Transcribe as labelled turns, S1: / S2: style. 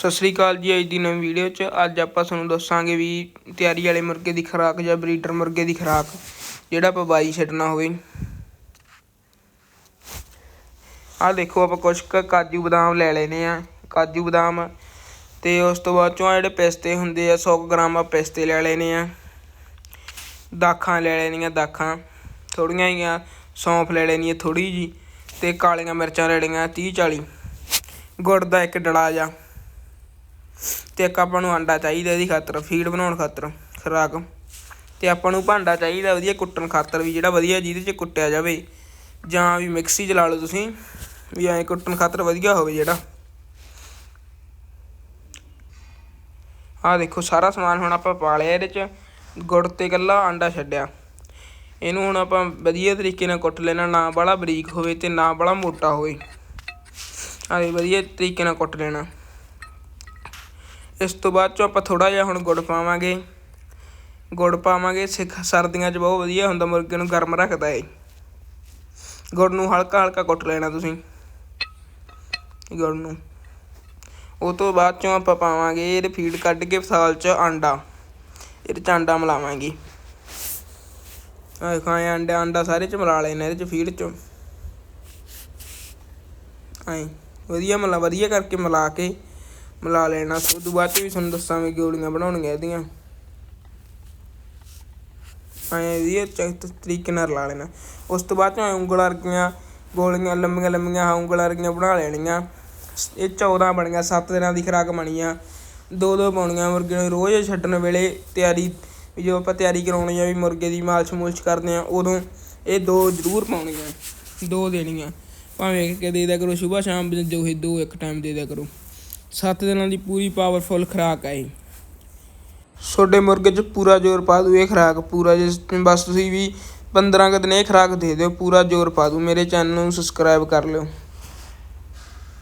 S1: ਸਤਿ ਸ੍ਰੀ ਅਕਾਲ ਜੀ, ਅੱਜ ਦੀ ਨਵੀਂ ਵੀਡੀਓ 'ਚ ਅੱਜ ਆਪਾਂ ਤੁਹਾਨੂੰ ਦੱਸਾਂਗੇ ਵੀ ਤਿਆਰੀ ਵਾਲੇ ਮੁਰਗੇ ਦੀ ਖੁਰਾਕ ਜਾਂ ਬਰੀਡਰ ਮੁਰਗੇ ਦੀ ਖੁਰਾਕ, ਜਿਹੜਾ ਆਪਾਂ ਬਾਈ ਛੱਡਣਾ ਹੋਵੇ। ਆਹ ਦੇਖੋ ਆਪਾਂ ਕੁਛ ਕੁ ਕਾਜੂ ਬਦਾਮ ਲੈ ਲੈਨੇ ਆ, ਕਾਜੂ ਬਦਾਮ ਤੇ ਉਸ ਤੋਂ ਬਾਅਦ ਚੋਂ ਜਿਹੜੇ ਪਿਸਤੇ ਹੁੰਦੇ ਆ 100 ਗ੍ਰਾਮ ਆ ਪਿਸਤੇ ਲੈ ਲੈਨੇ ਆ। ਦਾਖਾਂ ਲੈ ਲੈਣੀਆਂ ਦਾਖਾਂ, ਥੋੜੀਆਂ ਜਿਹੀਆਂ ਸੌਂਫ ਲੈ ਲੈਣੀ ਹੈ ਥੋੜੀ ਜੀ ਤੇ ਕਾਲੀਆਂ ਮਿਰਚਾਂ ਲੈ ਲੈਣੀਆਂ 30 40 ਗੁੜ ਦਾ ਇੱਕ ਡਲਾ ਜਾ ਤੇ ਇੱਕ ਆਪਾਂ ਨੂੰ ਆਂਡਾ ਚਾਹੀਦਾ ਇਹਦੀ ਖਾਤਰ, ਫੀਡ ਬਣਾਉਣ ਖਾਤਰ, ਖੁਰਾਕ। ਤੇ ਆਪਾਂ ਨੂੰ ਭਾਂਡਾ ਚਾਹੀਦਾ ਵਧੀਆ ਕੁੱਟਣ ਖਾਤਰ ਵੀ, ਜਿਹੜਾ ਵਧੀਆ ਜਿਹਦੇ 'ਚ ਕੁੱਟਿਆ ਜਾਵੇ। ਜਾਂ ਵੀ ਮਿਕਸੀ 'ਚ ਲਾ ਲਓ ਤੁਸੀਂ, ਵੀ ਐਂ ਕੁੱਟਣ ਖਾਤਰ ਵਧੀਆ ਹੋਵੇ ਜਿਹੜਾ। ਆਹ ਦੇਖੋ, ਸਾਰਾ ਸਮਾਨ ਹੁਣ ਆਪਾਂ ਪਾ ਲਿਆ ਇਹਦੇ 'ਚ। ਗੁੜ ਤੇ ਇਕੱਲਾ ਆਂਡਾ ਛੱਡਿਆ। ਇਹਨੂੰ ਹੁਣ ਆਪਾਂ ਵਧੀਆ ਤਰੀਕੇ ਨਾਲ ਕੁੱਟ ਲੈਣਾ, ਨਾ ਬੜਾ ਬਰੀਕ ਹੋਵੇ ਤੇ ਨਾ ਬੜਾ ਮੋਟਾ ਹੋਵੇ। ਆਹ ਵਧੀਆ ਤਰੀਕੇ ਨਾਲ ਕੁੱਟ ਲੈਣਾ। ਇਸ ਤੋਂ ਬਾਅਦ ਚੋਂ ਆਪਾਂ ਥੋੜਾ ਜਿਹਾ ਹੁਣ ਗੁੜ ਪਾਵਾਂਗੇ। ਗੁੜ ਪਾਵਾਂਗੇ, ਸਿੱਖ ਸਰਦੀਆਂ 'ਚ ਬਹੁਤ ਵਧੀਆ ਹੁੰਦਾ, ਮੁਰਗੇ ਨੂੰ ਗਰਮ ਰੱਖਦਾ ਏ। ਗੁੜ ਨੂੰ ਹਲਕਾ ਹਲਕਾ ਕੁੱਟ ਲੈਣਾ ਤੁਸੀਂ ਗੁੜ ਨੂੰ। ਉਹ ਤੋਂ ਬਾਅਦ ਚੋਂ ਆਪਾਂ ਪਾਵਾਂਗੇ ਇਹਦੇ ਫੀਡ ਕੱਢ ਕੇ ਫਸਾਲ 'ਚ ਆਂਡਾ। ਇਹਦੇ 'ਚ ਆਂਡਾ ਮਿਲਾਵਾਂਗੇ। ਆਹ ਖਾਏ ਆਂਡਾ ਆਂਡਾ ਸਾਰੇ 'ਚ ਮਿਲਾ ਲੈਣਾ ਇਹਦੇ 'ਚ ਫੀਡ 'ਚ। ਐਂ ਵਧੀਆ ਮਿਲਾ ਵਧੀਆ ਕਰਕੇ ਮਿਲਾ ਕੇ ਮਿਲਾ ਲੈਣਾ। ਉਸ ਤੋਂ ਬਾਅਦ 'ਚ ਵੀ ਤੁਹਾਨੂੰ ਦੱਸਾਂਗੇ ਗੋਲੀਆਂ ਬਣਾਉਣੀਆਂ ਇਹਦੀਆਂ। ਐਂ ਵਧੀਆ ਚੰਗੇ ਤਰੀਕੇ ਨਾਲ ਲਾ ਲੈਣਾ। ਉਸ ਤੋਂ ਬਾਅਦ 'ਚ ਐਂ ਉਂਗਲਾਂ ਵਰਗੀਆਂ, ਗੋਲੀਆਂ, ਲੰਮੀਆਂ ਲੰਮੀਆਂ ਉਂਗਲਾਂ ਵਰਗੀਆਂ ਬਣਾ ਲੈਣੀਆਂ। ਇਹ 14 ਬਣੀਆਂ 7 ਦਿਨਾਂ ਦੀ ਖੁਰਾਕ ਬਣੀ ਆ ਦੋ ਦੋ ਪਾਉਣੀਆਂ ਮੁਰਗੇ ਨੂੰ ਰੋਜ਼ ਛੱਡਣ ਵੇਲੇ ਤਿਆਰੀ, ਵੀ ਜਦੋਂ ਆਪਾਂ ਤਿਆਰੀ ਕਰਾਉਣੀ ਆ ਵੀ ਮੁਰਗੇ ਦੀ ਮਾਲਸ਼ ਮੂਲਸ਼ ਕਰਦੇ ਆ, ਉਦੋਂ ਇਹ ਦੋ ਜ਼ਰੂਰ ਪਾਉਣੀਆਂ, ਦੋ ਦੇਣੀਆਂ। ਭਾਵੇਂ ਕਿ ਦੇ ਦਿਆ ਕਰੋ, ਸਵੇਰ ਸ਼ਾਮ ਜੋ ਇਹ ਦੋ, ਇੱਕ ਟਾਈਮ ਦੇ ਦਿਆ ਕਰੋ। 7 ਦਿਨਾਂ ਦੀ ਪੂਰੀ ਪਾਵਰਫੁੱਲ ਖੁਰਾਕ ਆ ਇਹ ਛੋਡੇ ਮੁਰਗੇ 'ਚ ਪੂਰਾ ਜ਼ੋਰ ਪਾ ਦੂ, ਇਹ ਖੁਰਾਕ ਪੂਰਾ ਜੇ ਬਸ ਤੁਸੀਂ ਵੀ 15 ਕੁ ਦਿਨ ਇਹ ਖੁਰਾਕ ਦੇ ਦਿਓ, ਪੂਰਾ ਜ਼ੋਰ ਪਾ ਦੂ। ਮੇਰੇ ਚੈਨਲ ਨੂੰ ਸਬਸਕ੍ਰਾਈਬ ਕਰ ਲਿਓ।